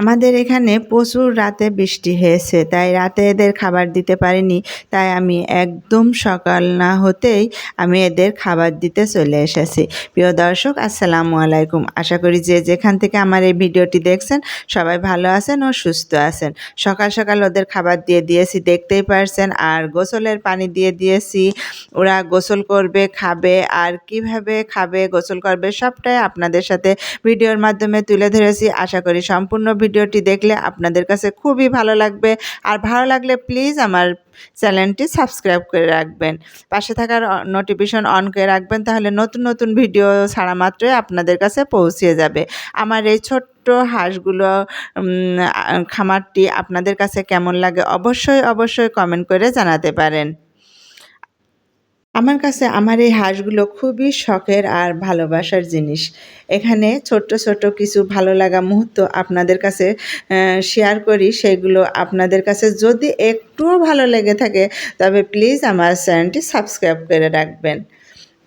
আমাদের এখানে প্রচুর রাতে বৃষ্টি হয়েছে, তাই রাতে এদের খাবার দিতে পারিনি, তাই আমি একদম সকাল না হতেই আমি এদের খাবার দিতে চলে এসেছি। প্রিয় দর্শক, আসসালামু আলাইকুম। আশা করি যে যেখান থেকে আমার এই ভিডিওটি দেখছেন, সবাই ভালো আছেন ও সুস্থ আছেন। সকাল সকাল ওদের খাবার দিয়ে দিয়েছি, দেখতেই পারছেন, আর গোসলের পানি দিয়ে দিয়েছি। ওরা গোসল করবে, খাবে, আর কীভাবে খাবে, গোসল করবে, সবটাই আপনাদের সাথে ভিডিওর মাধ্যমে তুলে ধরেছি। আশা করি সম্পূর্ণ ভিডিওটি দেখলে আপনাদের কাছে খুবই ভালো লাগবে। আর ভালো লাগলে প্লিজ আমার চ্যানেলটি সাবস্ক্রাইব করে রাখবেন। পাশে থাকার নোটিফিকেশন অন করে রাখবেন তাহলে নতুন নতুন ভিডিও ছাড়া মাত্রই আপনাদের কাছে পৌঁছে যাবে। আমার এই ছোট্ট হাঁসগুলো খামারটি আপনাদের কাছে কেমন লাগে অবশ্যই অবশ্যই কমেন্ট করে জানাতে পারেন। আমার কাছে আমার এই হাঁসগুলো খুবই শখের আর ভালোবাসার জিনিস। এখানে ছোট্ট ছোট্ট কিছু ভালো লাগা মুহূর্ত আপনাদের কাছে শেয়ার করি। সেগুলো আপনাদের কাছে যদি একটুও ভালো লেগে থাকে, তবে প্লিজ আমার চ্যানেলটি সাবস্ক্রাইব করে রাখবেন।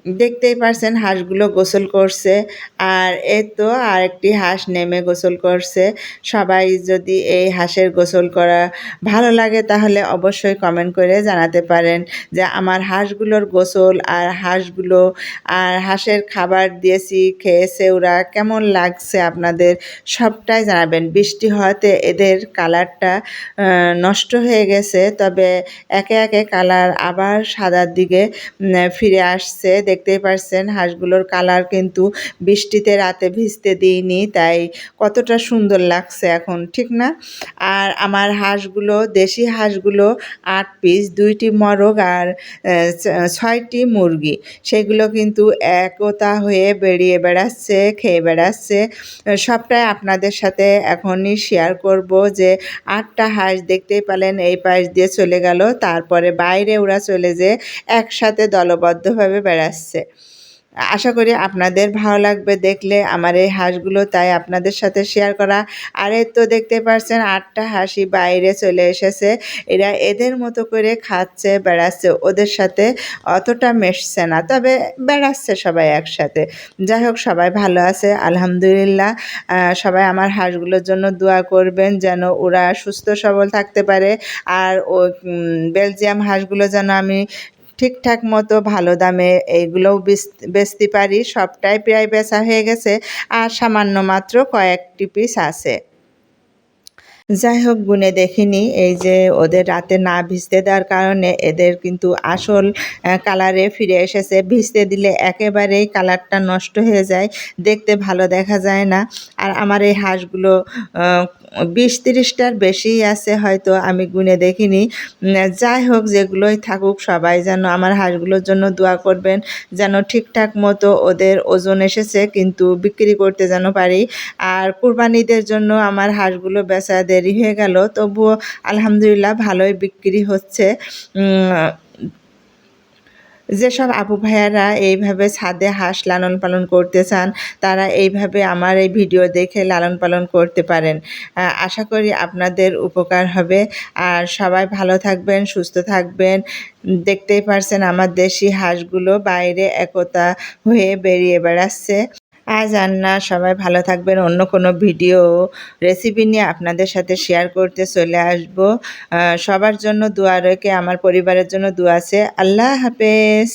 দেখতেই পারছেন হাঁসগুলো গোসল করছে। আর এ তো আরেকটি হাঁস নেমে গোসল করছে। সবাই যদি এই হাঁসের গোসল করা ভালো লাগে তাহলে অবশ্যই কমেন্ট করে জানাতে পারেন যে আমার হাঁসগুলোর গোসল আর হাঁসগুলো আর হাঁসের খাবার দিয়েছি, খেয়েছে ওরা কেমন লাগছে আপনাদের সবটাই জানাবেন। বৃষ্টি হওয়াতে এদের কালারটা নষ্ট হয়ে গেছে, তবে একে একে কালার আবার সাদার দিকে ফিরে আসছে। দেখতেই পারছেন, হাঁসগুলোর কালার কিন্তু বৃষ্টিতে রাতে ভিজতে দিইনি, তাই কতটা সুন্দর লাগছে এখন, ঠিক না? আর আমার হাঁসগুলো, দেশি হাঁসগুলো আট পিস, দুইটি মরগ আর ছয়টি মুরগি, সেগুলো কিন্তু একতা হয়ে বেরিয়ে বেড়াচ্ছে, খেয়ে বেড়াচ্ছে। সবটাই আপনাদের সাথে এখনই শেয়ার করব যে আটটা হাঁস দেখতেই পেলেন, এই পাশ দিয়ে চলে গেল, তারপরে বাইরে ওরা চলে যে একসাথে দলবদ্ধভাবে বেড়াচ্ছে। আসছে। আশা করি আপনাদের ভালো লাগবে দেখলে আমার এই হাঁসগুলো, তাই আপনাদের সাথে শেয়ার করা। আর তো দেখতে পাচ্ছেন আটটা হাসি বাইরে চলে এসেছে। এরা এদের মতো করে খাচ্ছে, বেড়াচ্ছে, ওদের সাথে অতটা মেশছে না, তবে বেড়াচ্ছে সবাই একসাথে। যাই হোক, সবাই ভালো আছে, আলহামদুলিল্লাহ। সবাই আমার হাঁসগুলোর জন্য দোয়া করবেন যেন ওরা সুস্থ সবল থাকতে পারে। আর ও বেলজিয়াম হাঁসগুলো যেন আমি ঠিকঠাক মতো ভালো দামে এইগুলোও বেচতে পারি, সবটাই প্রায় বেচা হয়ে গেছে, আর সামান্য মাত্র কয়েকটি পিস আছে। যাই হোক, গুনে দেখিনি, এই যে ওদের রাতে না ভিজতে দেওয়ার কারণে এদের কিন্তু আসল কালারে ফিরে এসেছে। ভিজতে দিলে একেবারেই কালারটা নষ্ট হয়ে যায়, দেখতে ভালো দেখা যায় না। আর আমার এই হাঁসগুলো বিশ তিরিশটার বেশিই আছে, হয়তো আমি গুনে দেখিনি। যাই হোক, যেগুলোই থাকুক, সবাই যেন আমার হাঁসগুলোর জন্য দোয়া করবেন, যেন ঠিকঠাক মতো ওদের ওজন এসেছে, কিন্তু বিক্রি করতে যেন পারি। আর কুরবানিদের জন্য আমার হাঁসগুলো বেচা দেরি হয়ে গেল, তবুও আলহামদুলিল্লাহ ভালোই বিক্রি হচ্ছে। যেসব আপু ভাইয়ারা এইভাবে ছাদে হাঁস লালন পালন করতে চান, তারা এইভাবে আমার এই ভিডিও দেখে লালন পালন করতে পারেন। আশা করি আপনাদের উপকার হবে। আর সবাই ভালো থাকবেন, সুস্থ থাকবেন। দেখতেই পারছেন আমার দেশি হাঁসগুলো বাইরে একতা হয়ে বেরিয়ে বেড়াচ্ছে। আজ আন্না সবাই ভালো থাকবেন। অন্য কোনো ভিডিও রেসিপি নিয়ে আপনাদের সাথে শেয়ার করতে চলে আসব। সবার জন্য দোয়া রেখে আমার পরিবারের জন্য দোয়া আছে। আল্লাহ হাফেজ।